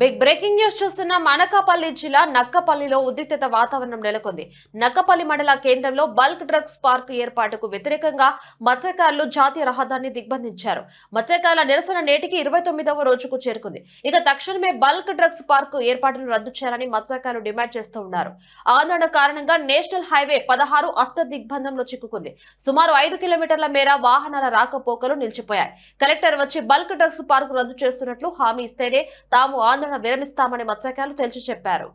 Big breaking news చూస్తున్న మనకాపల్లి జిల్లా నక్కపల్లిలో ఉద్రిక్తత వాతావరణం నెలకొంది. నక్కపల్లి మండల కేంద్రంలో బల్క్ డ్రగ్స్ పార్క్ ఏర్పాటుకు వ్యతిరేకంగా మత్స్యకారులు జాతీయ రహదారిని దిగ్బంధించారు. మత్స్యకారుల నిరసన నేటికి ఇరవై తొమ్మిదవ రోజుకు చేరుకుంది. ఇక తక్షణమే బల్క్ డ్రగ్స్ పార్క్ ఏర్పాటును రద్దు చేయాలని మత్స్యకారులు డిమాండ్ చేస్తూ ఉన్నారు. ఆందోళన కారణంగా నేషనల్ హైవే పదహారు అష్ట దిగ్బంధంలో చిక్కుకుంది. సుమారు ఐదు కిలోమీటర్ల మేర వాహనాల రాకపోకలు నిలిచిపోయాయి. కలెక్టర్ వచ్చి బల్క్ డ్రగ్స్ పార్క్ రద్దు చేస్తున్నట్లు హామీ ఇస్తేనే తాము ఆందోళన విరమిస్తామని మత్స్యకారులు తేల్చి చెప్పారు.